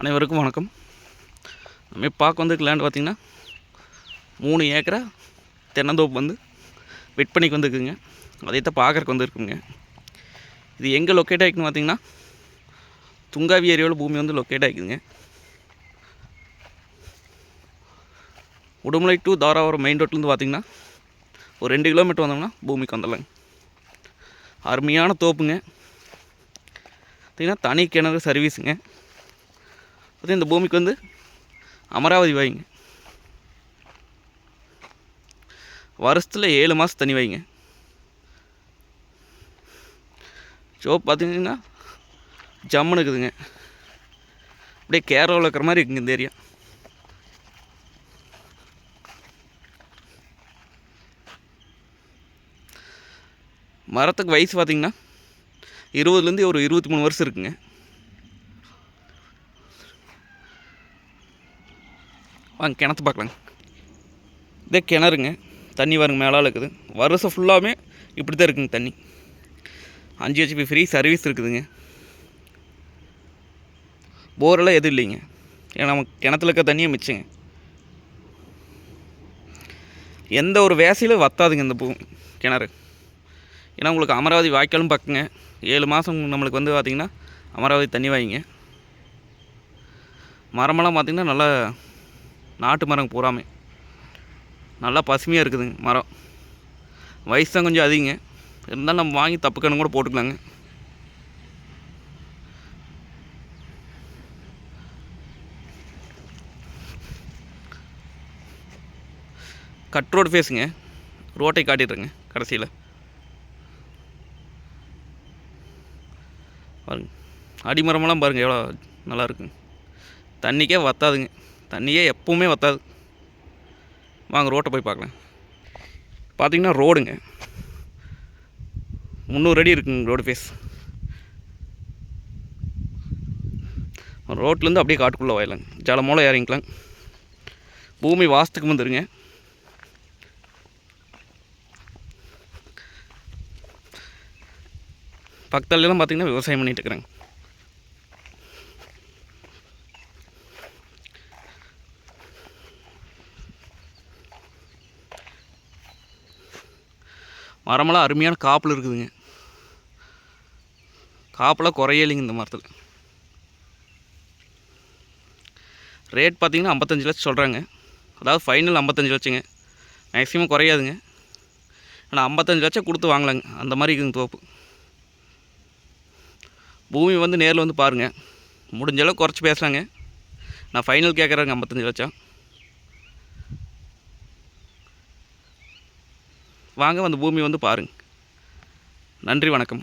அனைவருக்கும் வணக்கம். நம்ம பார்க்க வந்து லேண்ட் பார்த்திங்கன்னா மூணு ஏக்கரா தென்னந்தோப்பு வந்து விற்பனைக்கு வந்துருக்குங்க. தான் பார்க்குறக்கு வந்துருக்குங்க. இது எங்கே லொக்கேட் ஆகிக்குன்னு பார்த்திங்கன்னா துங்காவி ஏரியாவில் பூமி வந்து லொக்கேட் ஆகிக்குதுங்க உடுமலை டு தாராபுரம் மெயின் ரோட்லேருந்து பார்த்தீங்கன்னா ஒரு ரெண்டு கிலோமீட்டர் வந்தோம்னா பூமிக்கு வந்துடலாங்க. அருமையான தோப்புங்க. பார்த்தீங்கன்னா தனி கிணறு சர்வீஸுங்க பார்த்தீங்கன்னா இந்த பூமிக்கு வந்து அமராவதி வாய்ங்க வருஷத்தில் ஏழு மாதம் தண்ணி வைங்க. ஸோ பார்த்தீங்கன்னா ஜம்முன்னு இருக்குதுங்க. அப்படியே கேரளாவில் இருக்கிற மாதிரி இருக்குங்க இந்த ஏரியா. மரத்துக்கு வயசு பார்த்தீங்கன்னா இருபதுலேருந்து ஒரு இருபத்தி மூணு வருஷம் இருக்குங்க. வாங்க கிணத்து பார்க்கலாங்க. இதே கிணறுங்க தண்ணி வருங்க மேலால் இருக்குது வருஷம் ஃபுல்லாகவே இப்படி தான் இருக்குங்க தண்ணி. அஞ்சு ஹெச்பி ஃப்ரீ சர்வீஸ் இருக்குதுங்க. போரெல்லாம் எதுவும் இல்லைங்க. ஏன்னா நம்ம கிணத்துல இருக்க தண்ணியை மிச்சங்க. எந்த ஒரு வேசையிலும் வத்தாதுங்க இந்த பூ கிணறு. ஏன்னா உங்களுக்கு அமராவதி வாய்க்காலும் பக்கங்க. ஏழு மாதம் நம்மளுக்கு வந்து பார்த்திங்கன்னா அமராவதி தண்ணி வாங்கிங்க மரமெல்லாம் பார்த்திங்கன்னா நல்லா நாட்டு மரம் பூராமே. நல்லா பசுமையாக இருக்குதுங்க மரம். வயசு தான் கொஞ்சம் அதிகங்க. இருந்தாலும் நம்ம வாங்கி தப்பு கண்ணு கூட போட்டுக்கலாங்க. கட் ரோடு ஃபேஸுங்க. ரோட்டை காட்டிடுறேங்க கடைசியில். பாருங்க. அடிமரமெல்லாம் பாருங்கள் எவ்வளோ நல்லா இருக்குங்க. தண்ணிக்கே வத்தாதுங்க. தண்ணியே எப்பவுமே வத்தாது. வாங்க ரோட்டை போய் பார்க்கலாம். பார்த்தீங்கன்னா ரோடுங்க. முந்நூறு அடி இருக்குங்க ரோடு ஃபேஸ் ரோட்லேருந்து அப்படியே காட்டுக்குள்ளே வயலாங்க. ஜல மூலம் இறங்கிக்கலாம் பூமி வாசத்துக்கு வந்துருங்க பக்கத்துலலாம் பார்த்தீங்கன்னா விவசாயம் பண்ணிகிட்டு இருக்கிறாங்க. மரமெல்லாம் அருமையான காப்பில் இருக்குதுங்க. காப்பெல்லாம் குறையலைங்க இந்த மரத்தில். ரேட் பார்த்தீங்கன்னா ஐம்பத்தஞ்சு லட்சம் சொல்கிறாங்க அதாவது ஃபைனல் ஐம்பத்தஞ்சு லட்சங்க. மேக்ஸிமம் குறையாதுங்க. ஆனால் ஐம்பத்தஞ்சு லட்சம் கொடுத்து வாங்கலாங்க. அந்த மாதிரி இருக்குங்க தோப்பு. பூமி வந்து நேரில் வந்து பாருங்கள் முடிஞ்ச குறைச்சி பேசுகிறாங்க நான் ஃபைனல் கேட்குறேங்க ஐம்பத்தஞ்சு லட்சம். வாங்க வந்து பூமி வந்து பாருங்கள் நன்றி வணக்கம்.